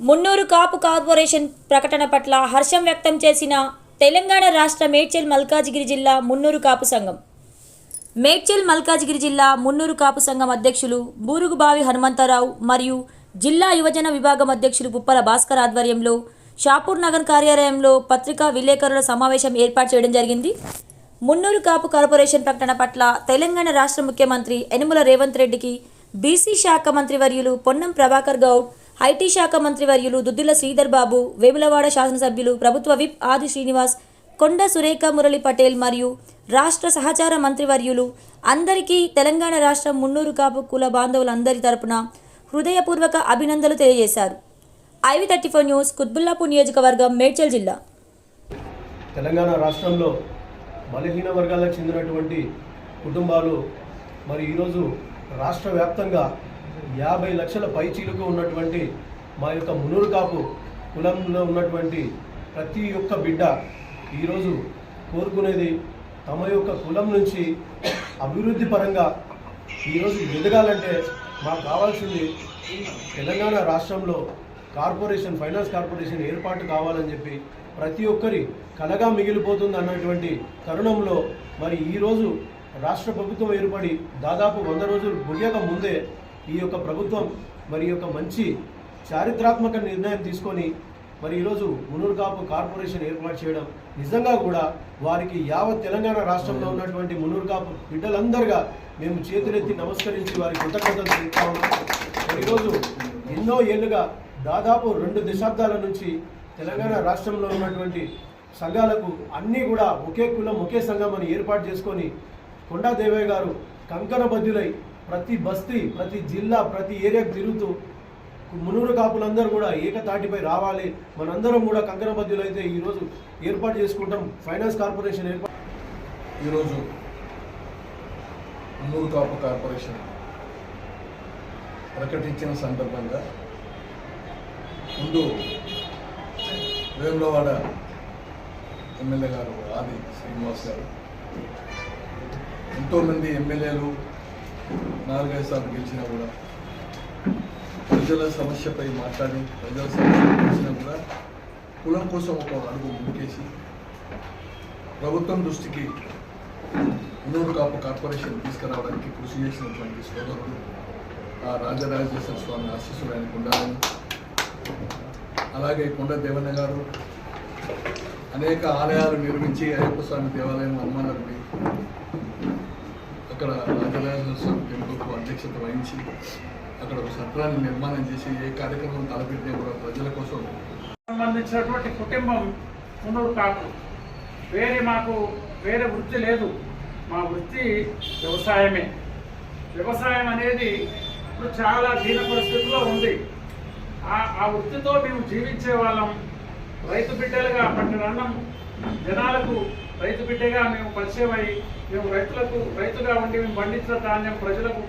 Munnuru Kapu corporation ప్రకటన పట్ల హర్షం వ్యక్తం చేసిన తెలంగాణ రాష్ట్ర మేడ్చల్ మల్కాజిగిరి జిల్లా మున్నూరు కాపు సంఘం. మేడ్చల్ మల్కాజిగిరి జిల్లా మున్నూరు కాపు సంఘం అధ్యక్షులు బూరుగుబావి హనుమంతరావు మరియు జిల్లా యువజన విభాగం అధ్యక్షులు పుప్పల భాస్కర్ ఆధ్వర్యంలో షాపూర్ నగర్ కార్యాలయంలో పత్రికా విలేకరుల సమావేశం ఏర్పాటు చేయడం జరిగింది. మున్నూరు కాపు కార్పొరేషన్ ప్రకటన పట్ల తెలంగాణ రాష్ట్ర ముఖ్యమంత్రి యనుమల రేవంత్ రెడ్డికి బీసీ శాఖ మంత్రివర్యులు పొన్నం ప్రభాకర్ గౌడ్ ఐటీ శాఖ మంత్రివర్యులు దుద్దుల శ్రీధర్ బాబు వేములవాడ శాసనసభ్యులు ప్రభుత్వ విప్ ఆది శ్రీనివాస్ కొండ సురేఖ మురళి పటేల్ మరియు రాష్ట్ర సహచార మంత్రివర్యులు అందరికీ తెలంగాణ రాష్ట్రం మున్నూరు కాపు కుల బాంధవులందరి తరపున హృదయపూర్వక అభినందనలు తెలియజేశారు. IV thirty four news Quthbullapur నియోజకవర్గం మేడ్చల్ జిల్లా. తెలంగాణ రాష్ట్రంలో బలహీన వర్గాలకు చెందినటువంటి కుటుంబాలు మరి ఈరోజు రాష్ట్ర వ్యాప్తంగా యాభై లక్షల పైచీలకు ఉన్నటువంటి మా యొక్క మునూరు కాపు కులంలో ఉన్నటువంటి ప్రతి ఒక్క బిడ్డ ఈరోజు కోరుకునేది తమ యొక్క కులం నుంచి అభివృద్ధి పరంగా ఈరోజు ఎదగాలంటే మాకు కావాల్సింది తెలంగాణ రాష్ట్రంలో కార్పొరేషన్ ఫైనాన్స్ కార్పొరేషన్ ఏర్పాటు కావాలని చెప్పి ప్రతి ఒక్కరి కలగా మిగిలిపోతుంది అన్నటువంటి తరుణంలో మరి ఈరోజు రాష్ట్ర ప్రభుత్వం ఏర్పడి దాదాపు వంద రోజులు ముగియక ముందే ఈ యొక్క ప్రభుత్వం మరి యొక్క మంచి చారిత్రాత్మక నిర్ణయం తీసుకొని మరి ఈరోజు మునూరు కాపు కార్పొరేషన్ ఏర్పాటు చేయడం నిజంగా కూడా వారికి యావత్ తెలంగాణ రాష్ట్రంలో ఉన్నటువంటి మునూరు కాపు బిడ్డలందరిగా మేము చేతులెత్తి నమస్కరించి వారికి కృతజ్ఞతలు తెలుపుతా ఉన్నాం. మరి ఈరోజు ఎన్నో ఏళ్ళుగా దాదాపు రెండు దశాబ్దాల నుంచి తెలంగాణ రాష్ట్రంలో ఉన్నటువంటి సంఘాలకు అన్నీ కూడా ఒకే కులం ఒకే సంఘం అని ఏర్పాటు చేసుకొని కొండా దేవయ్య గారు కంకణబద్దులై ప్రతి బస్తీ ప్రతి జిల్లా ప్రతి ఏరియాకు తిరుగుతూ మునూరు కాపులందరూ కూడా ఏకతాటిపై రావాలి. మనందరం కూడా కంకణబద్దులైతే ఈరోజు ఏర్పాటు చేసుకుంటాం. ఫైనాన్స్ కార్పొరేషన్ ఏర్పాటు ఈరోజు మున్నూరు కాపు కార్పొరేషన్ ప్రకటించిన సందర్భంగా ముందు వేములవాడ ఎమ్మెల్యే గారు ఆది శ్రీనివాస్ గారు ఎంతోమంది ఎమ్మెల్యేలు నాలుగైదు సార్లు గెలిచినా కూడా ప్రజల సమస్యపై మాట్లాడి ప్రజల సమస్య గెలిచినా కూడా కులం కోసం ఒక అడుగు ముందుకేసి ప్రభుత్వం దృష్టికి ఉన్నూరు కాపు కార్పొరేషన్ తీసుకురావడానికి కృషి చేసినటువంటి సోదరుడు ఆ రాజరాజేశ్వర స్వామి ఆశీస్సులు ఆయనకు ఉండాలని అలాగే కొండ దేవన్న గారు అనేక ఆలయాలు నిర్మించి అయ్యప్ప స్వామి దేవాలయం హనుమానగుడి అక్కడ రాజరాజేశ్వర స్వామి టెంపుల్కు అధ్యక్షత వహించి అక్కడ ఒక సత్రాన్ని నిర్మాణం చేసి ఏ కార్యక్రమం తలపెట్టినా కూడా ప్రజల కోసం సంబంధించినటువంటి కుటుంబం పునరు కాదు. వేరే మాకు వేరే వృత్తి లేదు. మా వృత్తి వ్యవసాయమే. వ్యవసాయం అనేది ఇప్పుడు చాలా దీన పరిస్థితిలో ఉంది. ఆ ఆ వృత్తితో మేము జీవించే వాళ్ళం. రైతు బిడ్డలుగా పట్టిన అన్నం జనాలకు రైతు బిడ్డగా మేము పరిచయం అయి మేము రైతులకు రైతుగా ఉండి మేము పండించిన ధాన్యం ప్రజలకు